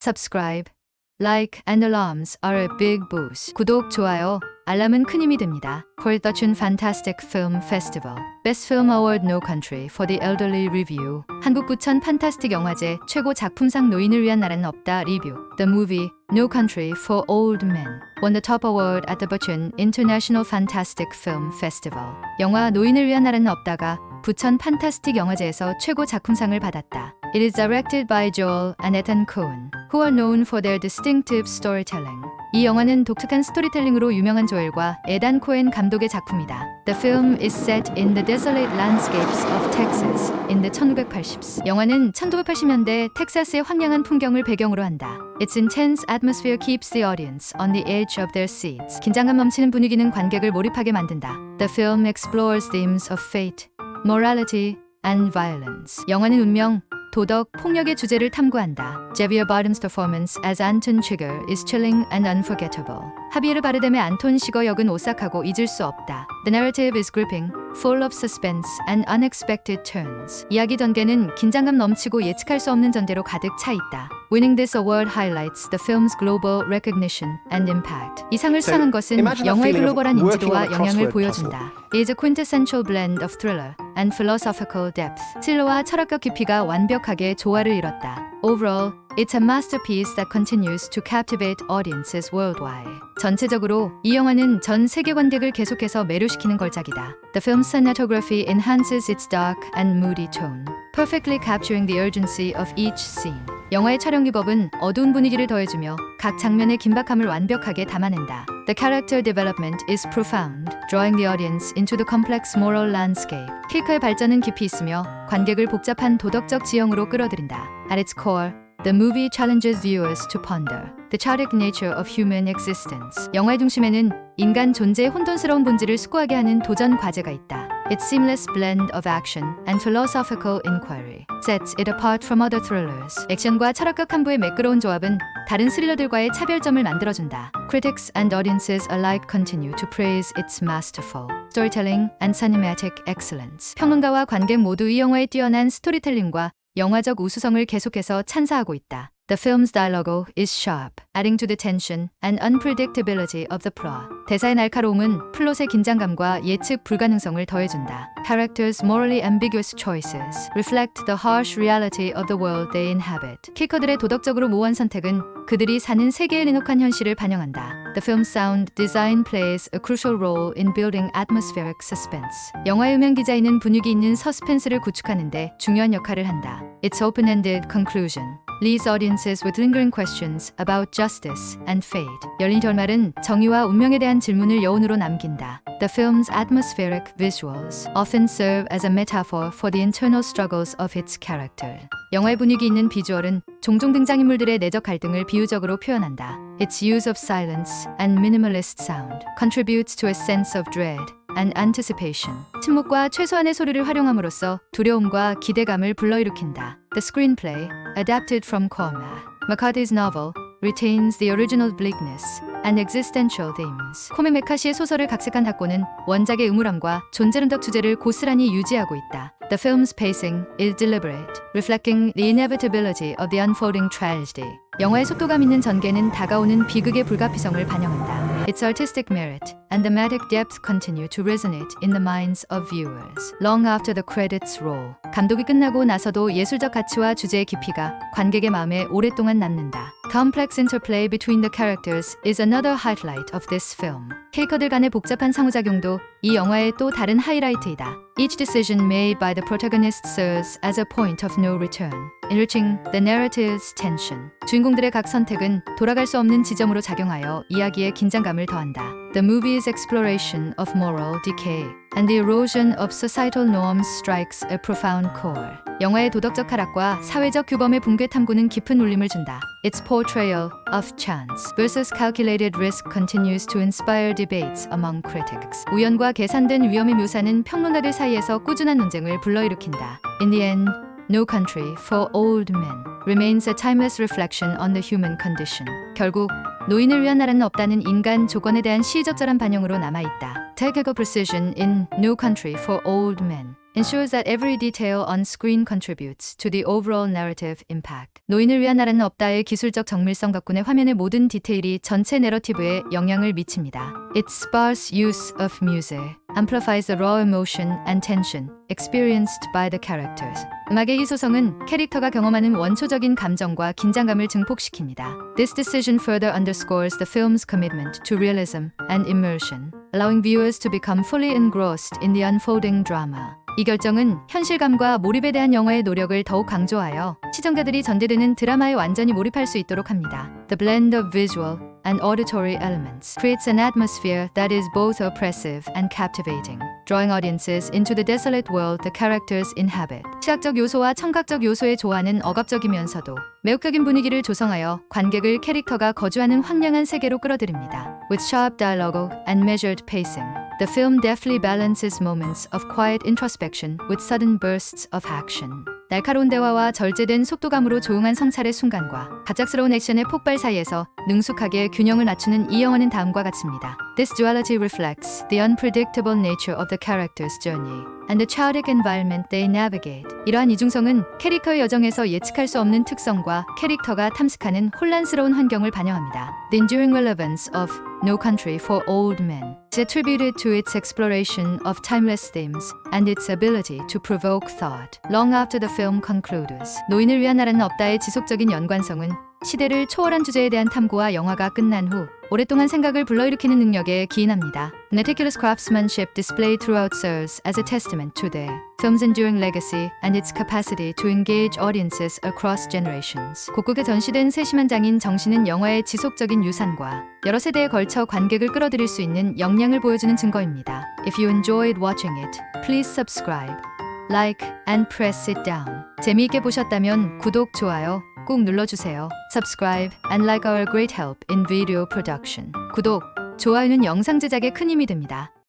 subscribe, like and alarms are a big boost. 구독, 좋아요, 알람은 큰 힘이 됩니다. 콜더춘 Fantastic Film Festival Best Film Award No Country for the Elderly Review 한국 부천 판타스틱 영화제 최고 작품상 노인을 위한 나라는 없다 리뷰 The movie No Country for Old Men won the top award at the Bucheon International Fantastic Film Festival 영화 노인을 위한 나라는 없다가 부천 판타스틱 영화제에서 최고 작품상을 받았다. It is directed by Joel and Ethan Coen, who are known for their distinctive storytelling. 이 영화는 독특한 스토리텔링으로 유명한 조엘과 에단 코엔 감독의 작품이다. The film is set in the desolate landscapes of Texas in the 1980s. 영화는 1980년대 텍사스의 황량한 풍경을 배경으로 한다. Its intense atmosphere keeps the audience on the edge of their seats. 긴장감 넘치는 분위기는 관객을 몰입하게 만든다. The film explores themes of fate, morality, and violence. 영화는 운명, 도덕, 폭력의 주제를 탐구한다. 제비어 바름's performance as Anton Chigurh is chilling and unforgettable. 하비에르 바르뎀의 안톤 시거 역은 오싹하고 잊을 수 없다. The narrative is gripping, full of suspense and unexpected turns. 이야기 전개는 긴장감 넘치고 예측할 수 없는 전개로 가득 차 있다. Winning this award highlights the film's global recognition and impact. 이 상을 수상한 것은 영화의 글로벌한 인지도와 영향을 보여준다. It is a quintessential blend of thriller and philosophical depth. 스릴러와 철학적 깊이가 완벽하게 조화를 이뤘다. Overall, it's a masterpiece that continues to captivate audiences worldwide. 전체적으로 이 영화는 전 세계 관객을 계속해서 매료시키는 걸작이다. The film's cinematography enhances its dark and moody tone, perfectly capturing the urgency of each scene. 영화의 촬영 기법은 어두운 분위기를 더해주며 각 장면의 긴박함을 완벽하게 담아낸다. The character development is profound, drawing the audience into the complex moral landscape. 캐릭터의 발전은 깊이 있으며 관객을 복잡한 도덕적 지형으로 끌어들인다. At its core, The movie challenges viewers to ponder the chaotic nature of human existence. 영화의 중심에는 인간 존재의 혼돈스러운 본질을 숙고하게 하는 도전 과제가 있다. Its seamless blend of action and philosophical inquiry sets it apart from other thrillers. 액션과 철학적 함부의 매끄러운 조합은 다른 스릴러들과의 차별점을 만들어준다. Critics and audiences alike continue to praise its masterful storytelling and cinematic excellence. 평론가와 관객 모두 이 영화의 뛰어난 스토리텔링과 영화적 우수성을 계속해서 찬사하고 있다. The film's dialogue is sharp, adding to the tension and unpredictability of the plot. 대사의 날카로움은 플롯의 긴장감과 예측 불가능성을 더해준다. Characters' morally ambiguous choices reflect the harsh reality of the world they inhabit. 키커들의 도덕적으로 모호한 선택은 그들이 사는 세계의 냉혹한 현실을 반영한다. The film's sound design plays a crucial role in building atmospheric suspense. 영화의 음향 디자인은 분위기 있는 서스펜스를 구축하는데 중요한 역할을 한다. Its open-ended conclusion leaves audiences with lingering questions about justice and fate. 열린 결말은 정의와 운명에 대한 질문을 여운으로 남긴다. The film's atmospheric visuals often serve as a metaphor for the internal struggles of its character. 영화의 분위기 있는 비주얼은 종종 등장인물들의 내적 갈등을 비유적으로 표현한다. Its use of silence and minimalist sound contributes to a sense of dread and anticipation. 침묵과 최소한의 소리를 활용함으로써 두려움과 기대감을 불러일으킨다. The screenplay, adapted from Cormac, McCarthy's novel, retains the original bleakness and existential themes. 코메 메카시의 소설을 각색한 학고는 원작의 음울함과 존재론적 주제를 고스란히 유지하고 있다. The film's pacing is deliberate, reflecting the inevitability of the unfolding tragedy. 영화의 속도감 있는 전개는 다가오는 비극의 불가피성을 반영한다. Its artistic merit and thematic depth continue to resonate in the minds of viewers long after the credits roll. 감독이 끝나고 나서도 예술적 가치와 주제의 깊이가 관객의 마음에 오랫동안 남는다. Complex interplay between the characters is another highlight of this film. 캐릭터들 간의 복잡한 상호작용도 이 영화의 또 다른 하이라이트이다. Each decision made by the protagonist serves as a point of no return, enriching the narrative's tension. 주인공들의 각 선택은 돌아갈 수 없는 지점으로 작용하여 이야기의 긴장감을 더한다. The movie's exploration of moral decay and the erosion of societal norms strikes a profound chord. 영화의 도덕적 하락과 사회적 규범의 붕괴 탐구는 깊은 울림을 준다. Its portrayal of chance versus calculated risk continues to inspire debates among critics. 우연과 계산된 위험의 묘사는 평론가들 사이에서 꾸준한 논쟁을 불러일으킨다. In the end, No Country for Old Men remains a timeless reflection on the human condition. 결국 노인을 위한 나라는 없다는 인간 조건에 대한 시의적절한 반영으로 남아있다. Technical precision in No Country for Old Men ensures that every detail on screen contributes to the overall narrative impact. 노인을 위한 나라는 없다의 기술적 정밀성 덕분에 화면의 모든 디테일이 전체 내러티브에 영향을 미칩니다. Its sparse use of music amplifies the raw emotion and tension experienced by the characters. 음악의 희소성은 캐릭터가 경험하는 원초적인 감정과 긴장감을 증폭시킵니다. This decision further underscores the film's commitment to realism and immersion, allowing viewers to become fully engrossed in the unfolding drama. 이 결정은 현실감과 몰입에 대한 영화의 노력을 더욱 강조하여 시청자들이 전개되는 드라마에 완전히 몰입할 수 있도록 합니다. The blend of visual and auditory elements creates an atmosphere that is both oppressive and captivating, drawing audiences into the desolate world the characters inhabit. 시각적 요소와 청각적 요소의 조화는 억압적이면서도 매혹적인 분위기를 조성하여 관객을 캐릭터가 거주하는 황량한 세계로 끌어들입니다. With sharp dialogue and measured pacing, the film deftly balances moments of quiet introspection with sudden bursts of action. 날카로운 대화와 절제된 속도감으로 조용한 성찰의 순간과 갑작스러운 액션의 폭발 사이에서 능숙하게 균형을 맞추는 이 영화는 다음과 같습니다. This duality reflects the unpredictable nature of the character's journey and the chaotic environment they navigate. 이러한 이중성은 캐릭터의 여정에서 예측할 수 없는 특성과 캐릭터가 탐색하는 혼란스러운 환경을 반영합니다. The enduring relevance of No Country for Old Men is attributed to its exploration of timeless themes and its ability to provoke thought long after the film concludes. 노인을 위한 나라는 없다의 지속적인 연관성은 시대를 초월한 주제에 대한 탐구와 영화가 끝난 후 오랫동안 생각을 불러일으키는 능력에 기인합니다. Meticulous craftsmanship displayed throughout serves as a testament to the film's enduring legacy and its capacity to engage audiences across generations. 곡곡에 전시된 세심한 장인 정신은 영화의 지속적인 유산과 여러 세대에 걸쳐 관객을 끌어들일 수 있는 역량을 보여주는 증거입니다. If you enjoyed watching it, please subscribe, like, and press it down. 재미있게 보셨다면 구독, 좋아요 꼭 눌러주세요. Subscribe and like our great help in video production. 구독, 좋아요는 영상 제작에 큰 힘이 됩니다.